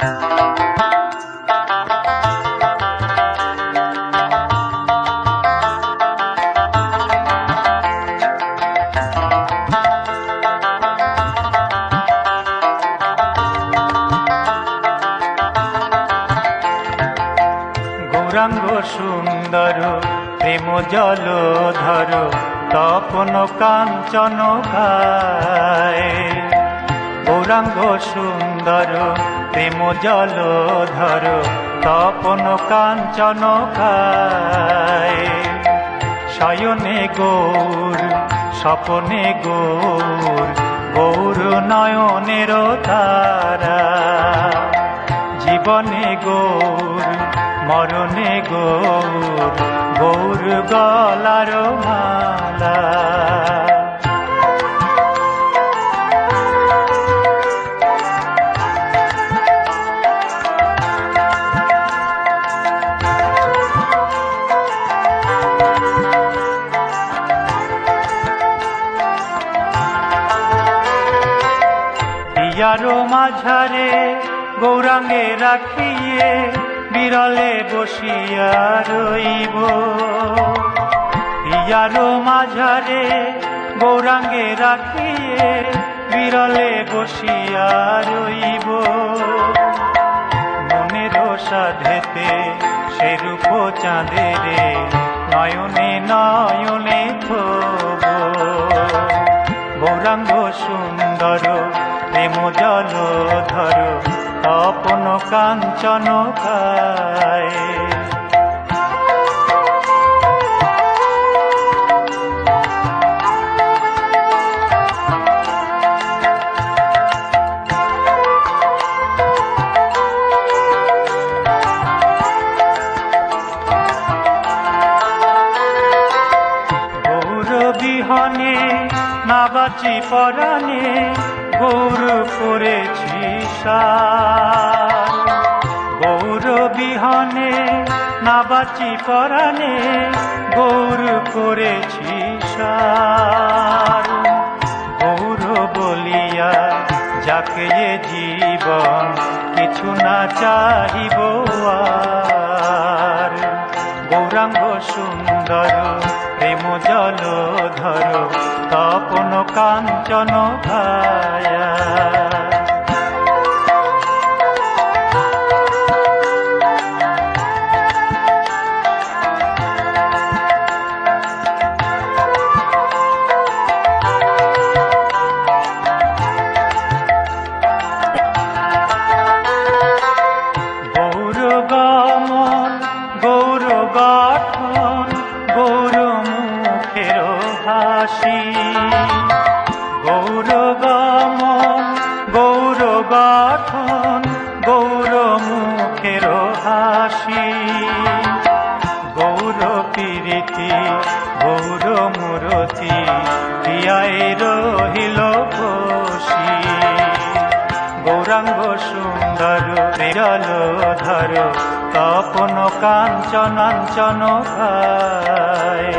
গৌরাঙ্গ সুন্দর প্রেম জল ধর তপন কাঞ্চন খায় গৌরাঙ্গ সুন্দর প্রেম জল ধর, তপন কাঞ্চন খায়। শয়নে গৌর, স্বপনে গৌর গৌর নয়নের তারা। জীবনে গৌর, মরণে গৌর গৌর গলার মালা। ইয়ারো মাঝারে গৌরাঙ্গে রাখিয়ে বিরলে বসিয়া রইব। ইয়ারো মাঝারে গৌরাঙ্গে রাখিয়ে বিরলে বসিয়া রইব। মনের সাধেতে সেরূপ চাঁদেরে নয়নে নয়নে থব। গৌরাঙ্গ সুন্দর প্রেম জল ধর তপন কাঞ্চন খায়। বিহনে না বাঁচি পরাণে গৌর সার। গৌর বিহনে না বাঁচি পরাণে গৌর করেছি গৌর বলিয়া, যাকে জীবন কিছু না চাহিব আর গৌরাঙ্গ সুন্দর প্রেম জল ধর তপন কাঞ্চন ভায়া। গঠন গৌর মুখের হাসি। গৌর প্রীতি, গৌর মূরতি, দিয়াই রহিল বসি। গৌরাঙ্গ সুন্দর জল ধর, তপন কাঞ্চনাঞ্চন খায়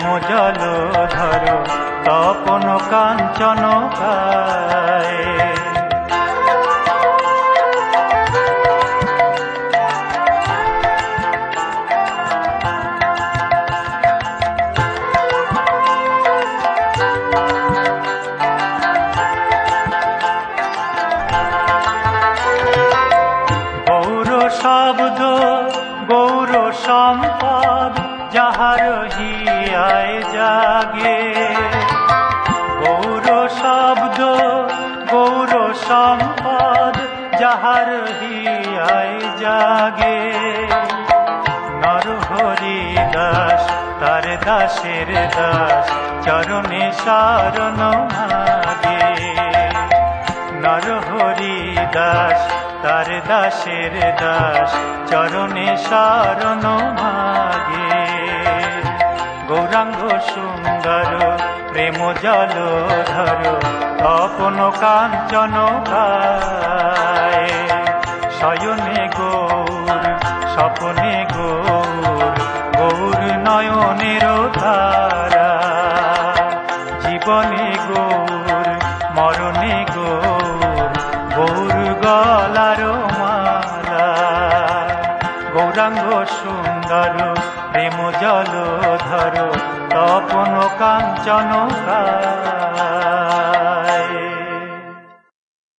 প্রেম জল ধর তপন কাঞ্চন গায়। গৌর সম্পদ যাহার হিয়ায় জাগে। গৌর শব্দ, গৌর সম্পদ যাহার হিয়ায় জাগে। নরহরি দাস তার দাসের দাস চরণে শরণ মাগে। নরহরি দাস তার দাসের দাস চরণে শরণ মাগে। গৌরাঙ্গ সুন্দর, প্রেম জল ধর, তপন কাঞ্চন গায় শয়নে গৌর, স্বপনে গৌর গৌর নয়নের ধারা। জীবনে গৌর গৌরাঙ্গ সুন্দর প্রেম জল ধর তপন কাঞ্চন